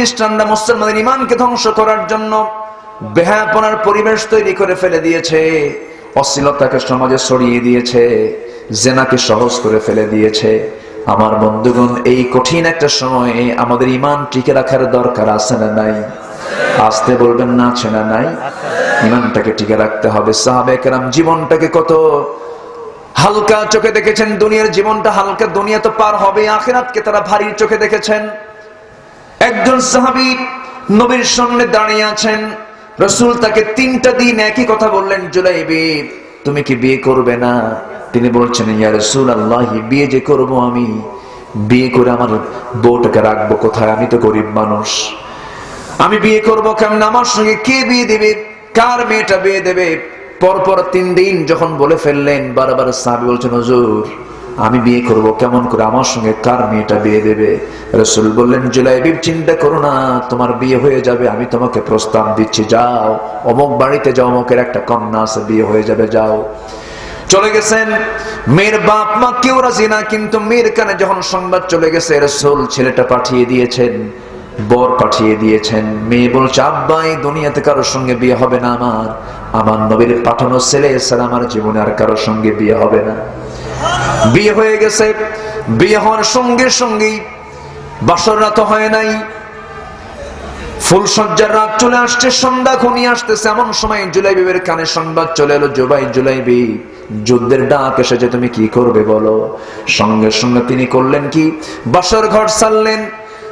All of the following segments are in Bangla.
খ্রিস্টানরা মুসলমানের ইমানকে ধ্বংস করার জন্য বেহাপনার পরিবেশ তৈরি করে ফেলে দিয়েছে, অশ্লীলতাকে সমাজে ছড়িয়ে দিয়েছে, জেনাকে সহজ করে ফেলে দিয়েছে। আমার বন্ধুগণ, এই কঠিন একটা সময়ে আমাদের ইমান টিকে রাখার দরকার আছে না নাই? আসতে বলবেন না, আছে না নাই? ইমানটাকে টিকে রাখতে হবে। সাহাবে কেরাম জীবনটাকে কত হালকা চোখে দেখেছেন, দুনিয়ার জীবনটা হালকা, দুনিয়া তো পার হবে, আখেরাতকে তারা ভারী চোখে দেখেছেন। একজন সাহাবী নবীর সামনে দাঁড়িয়ে আছেন। রসুল তাকে তিনটা দিন একই কথা বললেন, জুলাইবি, তুমি কি বিয়ে করবে না? তিনি বলছেন, ইয়া রসুল আল্লাহ বিয়ে যে করব আমি? বিয়ে করে আমার বউটাকে রাখব কোথায়? আমি তো গরিব মানুষ। আমি বিয়ে করব কেমন? আমার সঙ্গে কে বিয়ে দেবে? কার মেয়েটা বিয়ে দেবে? পরপর তিন দিন যখন বলে ফেললেন, বারবার সাহাবি বলছেন, হুজুর আমি বিয়ে করব, কেমন করে আমার সঙ্গে কার মেয়েটা বিয়ে দেবে? রসুল বললেন জুলাইবিব চিন্তা করো না, তোমার বিয়ে হয়ে যাবে, আমি তোমাকে প্রস্তাব দিচ্ছি, যাও। অমুক বাড়িতে যাও, অমুকের একটা কন্যা আছে, বিয়ে হয়ে যাবে, যাও। চলে গেছেন, মেয়ের বাপ মা কেউ রাজি না, কিন্তু মেয়ের কানে যখন সংবাদ চলে গেছে, রসুল ছেলেটা পাঠিয়ে দিয়েছেন, বর পাঠিয়ে দিয়েছেন। মেয়ে বলছে, আব্বা, এই দুনিয়াতে কারোর সঙ্গে বিয়ে হবে না আমার। আমার নবীর পাঠানো ছেলে, এছাড়া আমার জীবনে আর কারোর সঙ্গে বিয়ে হবে না। বিয়ে হয়ে গেছে। বিয়ে হওয়ার সঙ্গে সঙ্গেই বাসর রাত হয় নাই। ফুলসজ্জার রাত চলে আসছে, সন্ধ্যা ঘনিয়ে আসতেছে। এমন সময় জুলাই বিবের কানে সংবাদ চলে এলো, জুবাই জুলাইবি, যুদ্ধের ডাক এসেছে, তুমি কি করবে বলো? সঙ্গে সঙ্গে তিনি করলেন কি? বাসর ঘর ছাড়লেন।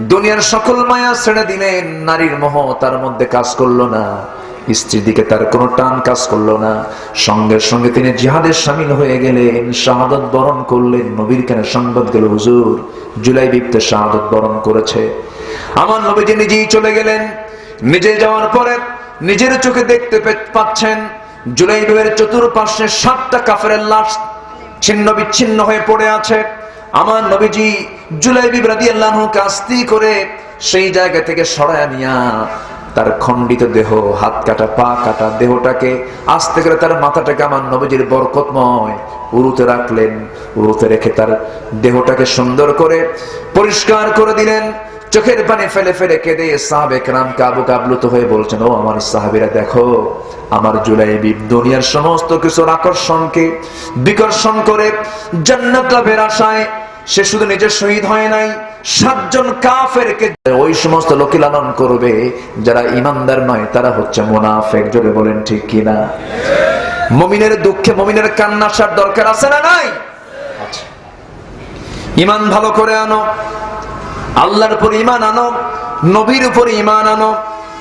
দুনিয়ার সকল মায়া ছেড়ে দিলেন। নারীর মোহ তার মধ্যে কাজ করল না। স্ত্রীর দিকে তার কোনো টান কাজ করল না। সঙ্গে সঙ্গে তিনি জিহাদের সামিল হয়ে গেলেন। শাহাদত বরণ করলেন। নবীর কেন সংবাদ গেল, হুজুর? জুলাই বিপ্তে শাহাদত বরণ করেছে। আমার নবীজি নিজেই চলে গেলেন। নিজে যাওয়ার পরে নিজের চোখে দেখতে পাচ্ছেন জুলাই বিবের চতুর্পাশে সাতটা কাফের লাশ ছিন্ন বিচ্ছিন্ন হয়ে পড়ে আছে। আমার নবীজি জুলাই বিব্রাদি আল্লাহ কাস্তি করে সেই জায়গা থেকে সরায় নিয়া তার খণ্ডিত দেহ, হাত কাটা, পা কাটা, দেহটাকে আস্তে করে তার মাথাটাকে আমার নবীজির বরকতময় উরুতে রাখলেন। উরুতে রেখে তার দেহটাকে সুন্দর করে পরিষ্কার করে দিলেন। চোখের পানি ফেলে ফেলে কেঁদে সাহাবে রাম কাবু কাবলুত হয়ে বলছেন, ও আমার সাহাবিরা, দেখো, আমার জুলাইবি দুনিয়ার সমস্ত কিছুর আকর্ষণকে বিকর্ষণ করে জান্নাত লাভের আশায় সে শুধু নিজের শহীদ হয় নাই সাতজন কাফেরকে ওই সমস্ত লোকে লালন করবে যারা ইমানদার নয় তারা হচ্ছে মোনাফেক জোরে বলেন ঠিক কিনা মমিনের দুঃখে মমিনের কান্না আসার দরকার আছে না নাই আচ্ছা। ইমান ভালো করে আনো আল্লাহর উপর ইমান আনো নবীর উপর ইমান আনো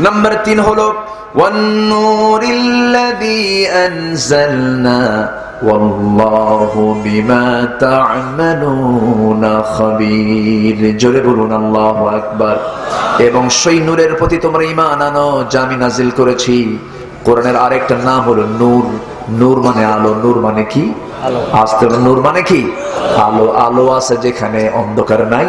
নাম্বার তিন হলো والنور الذي أنزلنا والله بما تعملون خبير জোরে বলুন আল্লাহু আকবার এবং সেই নূরের প্রতি তোমরা ঈমান আনো যা আমি নাজিল করেছি কোরআনের আরেকটা নাম হলো নূর নূর মানে আলো নূর মানে কি আসতে নূর মানে কি আলো আলো আছে যেখানে অন্ধকার নাই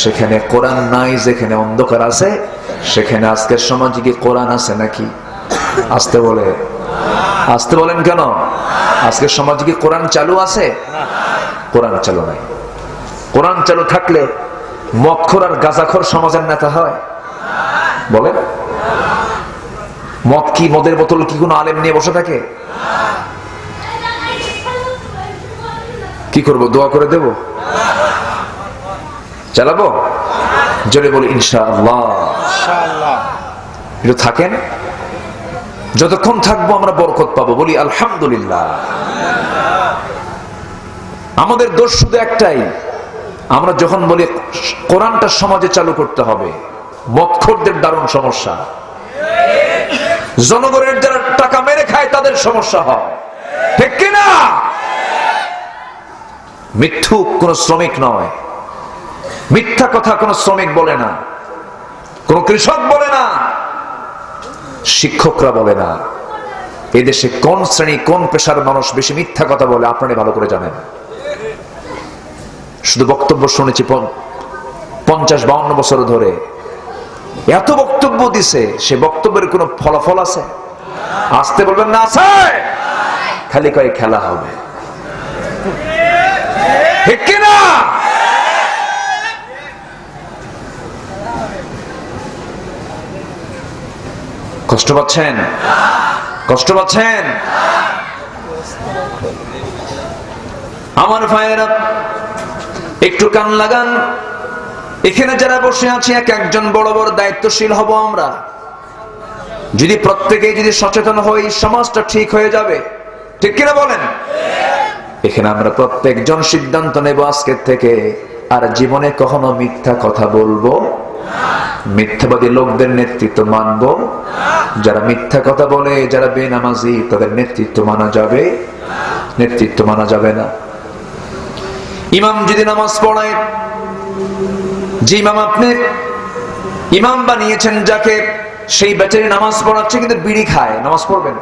সেখানে কোরআন নাই যেখানে অন্ধকার আছে সেখানে আজকের সমাজে কি কোরআন আছে নাকি আসতে বলে আসতে বলেন কেন? আজকের সমাজে কি কোরআন চালু আছে? কোরআন চালু নাই। কোরআন চালু থাকলে মক্ষর আর গাজাখর সমাজের নেতা হয়। বলেন। মদ কি মদের বোতল কি কোনো আলেম নিয়ে বসে থাকে? কি করব দোয়া করে দেব? চালাবো? জোরে বলি ইনশা আল্লাহ একটু থাকেন। যতক্ষণ থাকব আমরা বরকত পাবো। বলি, আলহামদুলিল্লাহ। আমাদের দোষ শুধু একটাই, আমরা যখন বলি, কোরআনটা সমাজে চালু করতে হবে। মৎখরদের দারুণ সমস্যা। জনগণের যারা টাকা মেরে খায়, তাদের সমস্যা হয়। ঠিক কিনা? মিথ্যুক কোন শ্রমিক নয়। মিথ্যা কথা কোন শ্রমিক বলে না। কোন কৃষক বলে না। শিক্ষকরা বলে না। এদেশে কোন শ্রেণি, কোন পেশার মানুষ বেশি মিথ্যা কথা বলে আপনারা ভালো করে জানেন। শুধু বক্তব্য শুনেছি পঞ্চাশ বাউন্ন বছর ধরে। এত বক্তব্য দিছে, সে বক্তব্যের কোনো ফলাফল আছে? আসতে বলবেন না, আছে! খালি কয়ে খেলা হবে। কিনা? কষ্ট পাচ্ছেন? কষ্ট পাচ্ছেন? আমার ভাইয়েরা, একটু কান লাগান। এখানে যারা বসে আছি, এক একজন বড় বড় দায়িত্বশীল হব আমরা। যদি প্রত্যেকে যদি সচেতন হই, সমাজটা ঠিক হয়ে যাবে। ঠিক কিনা বলেন? এখানে আমরা প্রত্যেকজন সিদ্ধান্ত নেব আজকের থেকে। আর জীবনে কখনো মিথ্যা কথা বলব মিথ্যাবাদী লোকদের নেতৃত্ব মানব। যারা মিথ্যা কথা বলে, যারা বেনামাজি, তাদের নেতৃত্ব মানা যাবে। নেতৃত্ব মানা যাবে না। ইমাম যদি নামাজ পড়ায়, যে ইমাম আপনি ইমাম বানিয়েছেন যাকে, সেই ব্যাটারি নামাজ পড়াচ্ছে কিন্তু বিড়ি খায়। নামাজ পড়বেন?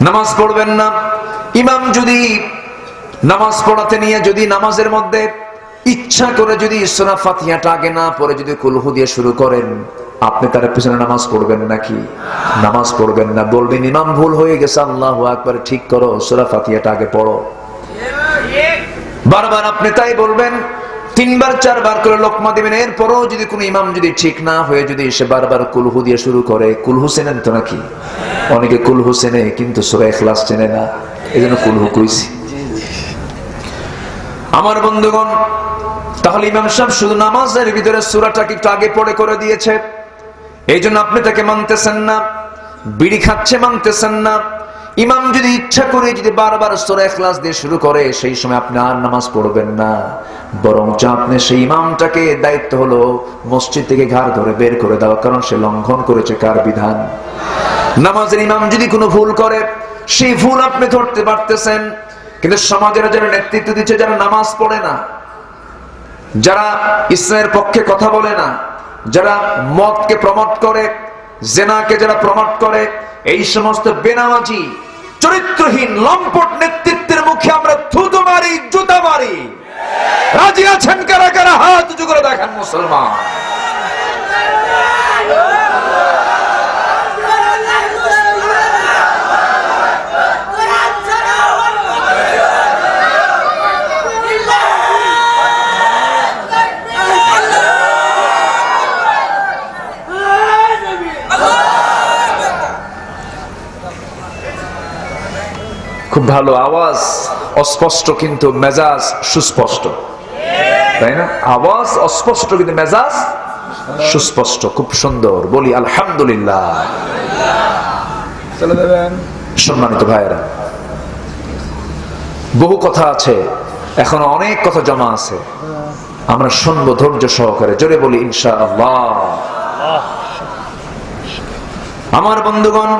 নামাজ পড়বেন না। ইমাম যদি নামাজ পড়াতে নিয়ে যদি নামাজের মধ্যে ইচ্ছা করে যদি ইসরা ফাতিহাটা আগে না পরে যদি কুলহু দিয়ে শুরু করেন, আপনি তার পিছনে নামাজ পড়বেন নাকি? নামাজ পড়বেন না। বলবেন, ইমাম ভুল হয়ে গেছে, আল্লাহ একবার ঠিক করো, সুরা ফাতিহাটা আগে পড়ো। বারবার আপনি তাই বলবেন, তিনবার, চারবার করে লোকমা দিবেন। এরপরও যদি কোনো ইমাম যদি ঠিক না হয়ে যদি সে বারবার কুলহু দিয়ে শুরু করে, কুলহু চেনেন তো নাকি? অনেকে কুলহু চেনে, কিন্তু সুরা এখলাস চেনে না। এই জন্য কুলহু কইছি। আমার বন্ধুগণ তাহলে ইমাম সাহেব শুধু নামাজের ভিতরে সুরাটাকে একটু আগে পড়ে করে দিয়েছে। এই জন্য আপনি তাকে মানতেছেন না, বিড়ি খাচ্ছে মানতেছেন না। ইমাম যদি ইচ্ছা করে যদি বারবার সুরা এখলাস দিয়ে শুরু করে, সেই সময় আপনি আর নামাজ পড়বেন না। বরং আপনি সেই ইমামটাকে দায়িত্ব হলো মসজিদ থেকে ঘাড় ধরে বের করে দেওয়া, কারণ সে লঙ্ঘন করেছে কার বিধান? নামাজের ইমাম যদি কোনো ভুল করে, সেই ভুল আপনি ধরতে পারতেছেন। কিন্তু সমাজের যারা নেতৃত্ব দিচ্ছে, যারা নামাজ পড়ে না যারা ইসলামের পক্ষে কথা বলে না, যারা মদকে প্রমোট করে, জেনাকে যারা প্রমোট করে, এই সমস্ত বেনামাজি, চরিত্রহীন, লম্পট নেতৃত্বের মুখে আমরা থুতু মারি, জুতা মারি। রাজি আছেন কারা কারা? হাত উঁচু করে দেখেন মুসলমান। খুব ভালো আওয়াজ অস্পষ্ট কিন্তু মেজাজ সুস্পষ্ট। তাই না? আওয়াজ অস্পষ্ট কিন্তু মেজাজ সুস্পষ্ট খুব সুন্দর। বলি আলহামদুলিল্লাহ। সম্মানিত ভাইয়েরা বহু কথা আছে এখন অনেক কথা জমা আছে। আমরা শুনব ধৈর্য সহকারে জোরে বলি ইনশা আল্লাহ আমার বন্ধুগণ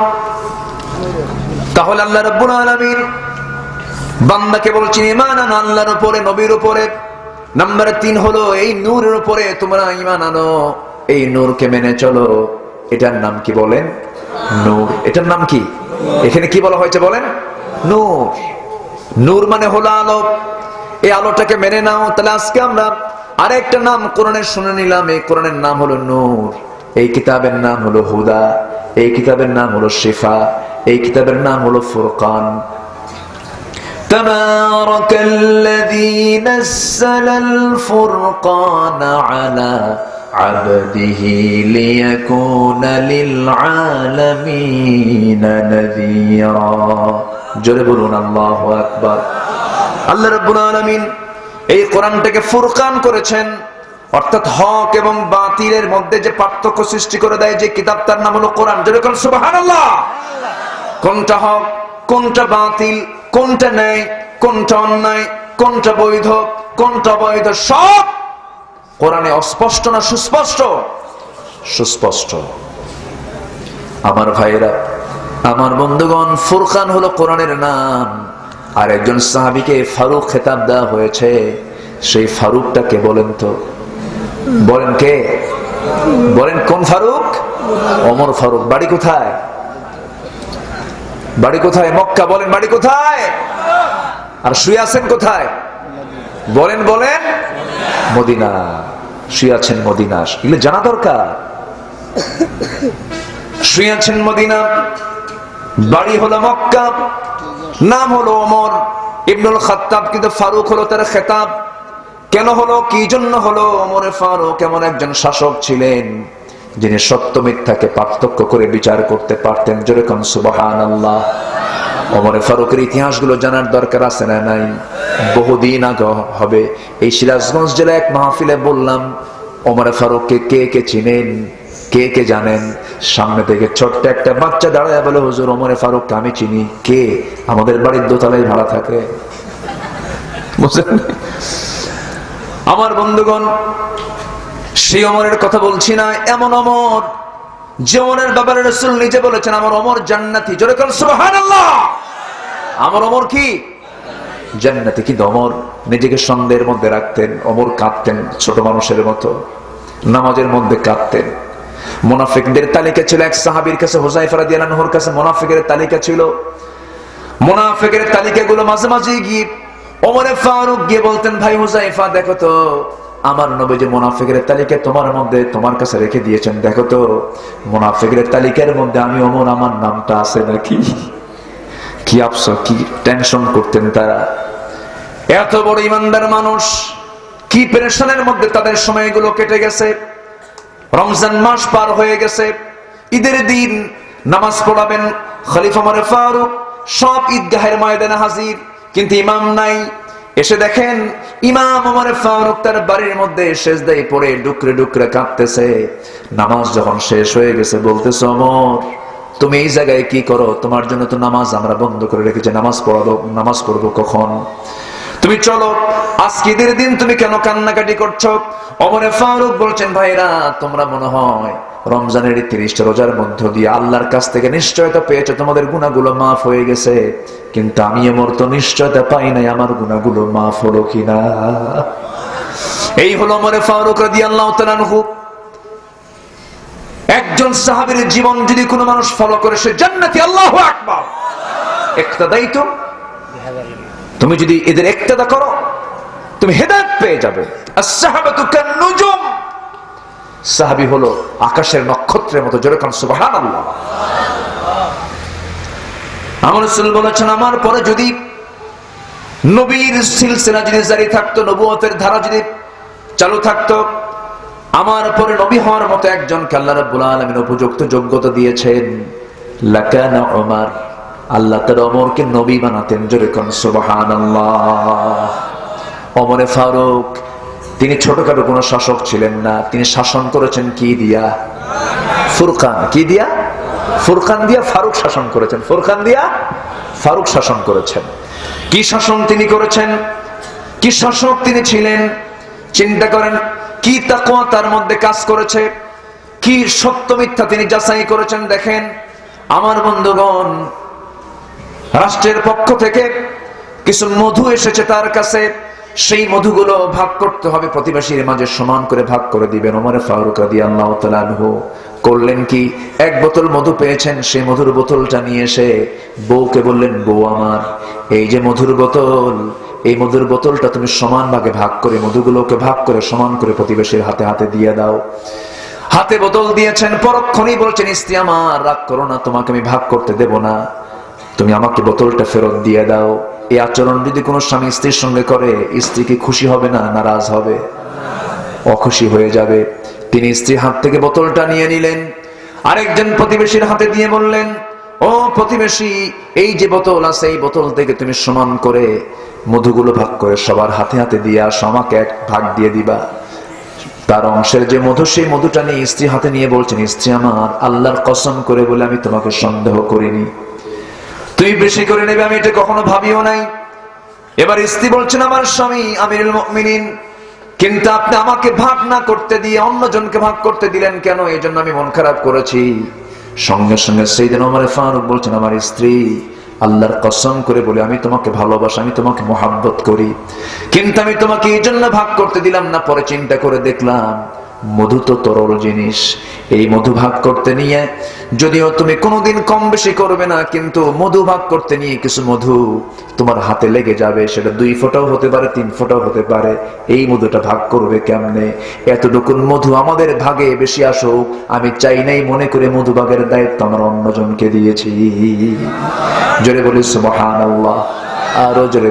তাহলে আল্লাহ রাব্বুল আলামিন বান্দাকে বলছেন, ঈমান আনো আল্লাহর উপরে, নবীর উপরে। নাম্বার তিন হলো, এই নূরের উপরে তোমরা ইমান আনো। এই নূরকে মেনে চলো। এটার নাম কি বলেন? নূর। এটার নাম কি? এখানে কি বলা হয়েছে বলেন? নূর। নূর মানে হলো আলো। এই আলোটাকে মেনে নাও। তাহলে আজকে আমরা আরেকটা নাম কোরআনের শুনে নিলাম। এই কোরআনের নাম হলো নূর। এই কিতাবের নাম হলো হুদা। এই কিতাবের নাম হলো শিফা। এই কিতাবের নাম হলো ফুরকান تبارك الذي نزل الفرقان على عبده ليكون للعالمين نذيرا জোরে বলুন আল্লাহ আকবার আল্লাহ রাব্বুল আলামিন এই কোরআনটাকে ফুরকান করেছেন অর্থাৎ হক এবং বাতিলের মধ্যে যে পার্থক্য সৃষ্টি করে দেয় যে কিতাব তার নাম হলো কোরআন যেরকম সুবহানাল্লাহ কোনটা হক, কোনটা বাতিল, কোনটা ন্যায়, কোনটা অন্যায়, কোনটা বৈধ কোনটা বৈধ সব কোরআনে অস্পষ্ট না সুস্পষ্ট? সুস্পষ্ট। আমার ভাইয়েরা, আমার বন্ধুগণ, ফুরকান হলো কোরআনের নাম। আর একজন সাহাবিকে ফারুক খেতাব দেওয়া হয়েছে। সেই ফারুকটাকে বলেন তো। বলেন কে? বলেন কোন ফারুক? অমর ফারুক। বাড়ি কোথায়? বাড়ি কোথায়? মক্কা। বলেন, বাড়ি কোথায়? আর শুয়ে আছেন কোথায়? বলেন বলেন। মদিনা। শুয়ে আছেন মদিনা। এগুলো জানা দরকার। শুয়ে আছেন মদিনা। বাড়ি হলো মক্কা। নাম হলো ওমর। ইবনুল খাত্তাব কিন্তু ফারুক হলো তার খেতাব। কেন হলো? কি জন্য হলো? ওমরে ফারুক এমন একজন শাসক ছিলেন। যিনি সত্য মিথ্যাকে পার্থক্য করে বিচার করতে পারতেন, যেরকম সুবাহান আল্লাহ অমরে ফারুকের ইতিহাসগুলো জানার দরকার আছে না নাই? বহুদিন আগে হবে। এই সিরাজগঞ্জ জেলায় এক মাহফিলে বললাম, ওমরে ফারুককে কে কে চিনেন? কে কে জানেন? সামনে থেকে ছোট্ট একটা বাচ্চা দাঁড়ায় বলে, হুজুর, ওমরে ফারুককে আমি চিনি। কে? আমাদের বাড়ির দোতলায় ভাড়া থাকে। আমার বন্ধুগণ সেই অমরের কথা বলছি না, এমন অমর যে অমরের বাবার রসুল নিজে বলেছেন, আমার অমর জান্নাতি। জোরে আমার অমর কি? জান্নাতি। কিন্তু অমর নিজেকে সন্দেহের মধ্যে রাখতেন, অমর কাঁদতেন ছোট মানুষের মতো, নামাজের মধ্যে কাঁদতেন। মোনাফিকদের তালিকা ছিল, এক সাহাবীর কাছে হোসাইফা রাদিয়াল্লাহু আনহুর কাছে মোনাফিকের তালিকা ছিল। মোনাফিকের তালিকাগুলো মাঝে মাঝে গিয়ে ওমরে ফারুক গিয়ে বলতেন, ভাই হুজাইফা দেখো তো আমার নবী যে মোনাফিকের তালিকা তোমার মধ্যে তোমার কাছে রেখে দিয়েছেন, দেখো তো, মোনাফিকের তালিকার মধ্যে আমি অমর আমার নামটা আছে নাকি? কি আফসো কি টেনশন করতেন তারা। এত বড় ইমানদার মানুষ, কি পেরেশানের মধ্যে তাদের সময়গুলো কেটে গেছে। রমজান মাস পার হয়ে গেছে, ঈদের দিন নামাজ পড়াবেন খলিফা মারে ফারুক, সব ঈদগাহের ময়দানে হাজির, কিন্তু ইমাম নাই। এসে দেখেন ইমাম আমার ফারুক তার বাড়ির মধ্যে শেষ দেয় পড়ে ডুকরে ডুকরে কাঁদতেছে। নামাজ যখন শেষ হয়ে গেছে, বলতেছে অমর তুমি এই জায়গায় কি করো? তোমার জন্য তো নামাজ আমরা বন্ধ করে রেখেছি। নামাজ পড়াবো, নামাজ পড়ব কখন? তুমি চলো আজকে ঈদের দিন তুমি কেন কান্নাকাটি করছ? অমরে ফারুক বলছেন, ভাইরা, তোমরা মনে হয় রমজানের এই তিরিশটা রোজার মধ্য দিয়ে আল্লাহর কাছ থেকে নিশ্চয়তা পেয়েছ, তোমাদের গুণাগুলো মাফ হয়ে গেছে। কিন্তু আমি এমর তো নিশ্চয়তা পাই নাই, আমার গুণাগুলো মাফ হলো কিনা? এই হলো অমরে ফারুক রাদি আল্লাহ একজন সাহাবীর জীবন যদি কোনো মানুষ ফলো করে, সে জান্নাতি, আল্লাহ আকবার। একটা দায়িত্ব? তুমি যদি এদের একতেদা করো, তুমি হেদায়ত পেয়ে যাবে। সাহাবী হলো আকাশের নক্ষত্রের মতো যেরকম সুবহানাল্লাহ। আমার বলেছেন, আমার পরে যদি নবীর সিলসিলা যদি জারি থাকতো নবুয়তের ধারা যদি চালু থাকতো, আমার পরে নবী হওয়ার মতো একজন আল্লাহ রাব্বুল উপযুক্ত যোগ্যতা দিয়েছেন। লাকানা আল্লাহ তার অমরকে নবী বানাতেন যেরকম সুবহানাল্লাহ। অমরে ফারুক, তিনি ছোটখাটো কোনো শাসক ছিলেন না, তিনি শাসন করেছেন কি দিয়া? ফুরকান। কি দিয়া? ফুরকান দিয়া ফারুক শাসন করেছেন। ফুরকান দিয়া ফারুক শাসন করেছেন। কি শাসন তিনি করেছেন? কি শাসক তিনি ছিলেন? চিন্তা করেন, কি তাকওয়া তার মধ্যে কাজ করেছে? কি সত্য মিথ্যা তিনি যাচাই করেছেন? দেখেন, আমার বন্ধুগণ রাষ্ট্রের পক্ষ থেকে কিছু মধু এসেছে তার কাছে। সেই মধুগুলো ভাগ করতে হবে, প্রতিবেশীর মাঝে সমান করে ভাগ করে দিবেন। ওমরে ফারুক আদি আল্লাহ করলেন কি? এক বোতল মধু পেয়েছেন সেই মধুর বোতলটা নিয়ে এসে বউকে বললেন, বউ আমার, এই যে মধুর বোতল, এই মধুর বোতলটা তুমি সমান ভাগে ভাগ করে মধুগুলোকে ভাগ করে সমান করে প্রতিবেশীর হাতে হাতে দিয়ে দাও। হাতে বোতল দিয়েছেন, পরক্ষণেই বলছেন, স্ত্রী আমার, রাগ করো না, তোমাকে আমি ভাগ করতে দেব না। তুমি আমাকে বোতলটা ফেরত দিয়ে দাও। এই আচরণ যদি কোনো স্বামী স্ত্রীর সঙ্গে করে স্ত্রী কি খুশি হবে না, নারাজ হবে? অখুশি হয়ে যাবে। তিনি স্ত্রীর হাত থেকে বোতলটা নিয়ে নিলেন। আরেকজন প্রতিবেশীর হাতে দিয়ে বললেন, ও প্রতিবেশী, এই যে বোতল আছে, এই বোতল থেকে তুমি সমান করে মধুগুলো ভাগ করে সবার হাতে হাতে দিয়ে আসো, আমাকে এক ভাগ দিয়ে দিবা। তার অংশের যে মধু, সেই মধুটা নিয়ে স্ত্রী হাতে নিয়ে বলছেন, স্ত্রী আমার, আল্লাহর কসম করে বলে আমি তোমাকে সন্দেহ করিনি। তুই বেশি করে নেবে, আমি এটা কখনো ভাবিও নাই। এবার স্ত্রী বলছেন, আমার স্বামী আমিরুল মুমিনিন, কিন্তু আপনি আমাকে ভাগ না করতে দিয়ে অন্যজনকে ভাগ করতে দিলেন কেন? এই জন্য আমি মন খারাপ করেছি। সঙ্গে সঙ্গে সেই দিন আমার ফারুক বলছেন, আমার স্ত্রী, আল্লাহর কসম করে বলে, আমি তোমাকে ভালোবাসি, আমি তোমাকে মোহাব্বত করি। কিন্তু আমি তোমাকে এই জন্য ভাগ করতে দিলাম না, পরে চিন্তা করে দেখলাম মধু তো তরল জিনিস। এই মধু ভাগ করতে নিয়ে, যদিও তুমি কোনোদিন কম বেশি করবে না, কিন্তু মধু ভাগ করতে নিয়ে কিছু মধু তোমার হাতে লেগে যাবে। সেটা দুই ফোঁটাও হতে পারে, তিন ফোঁটাও হতে পারে। এই মধুটা ভাগ করবে কেমনে? এতটুকুন মধু আমাদের ভাগে বেশি আসুক। আমি চাই নাই মনে করে মধু ভাগের দায়িত্ব আমার অন্যজনকে দিয়েছি। জোরে বলি, সুবহানাল্লাহ। আরও জোরে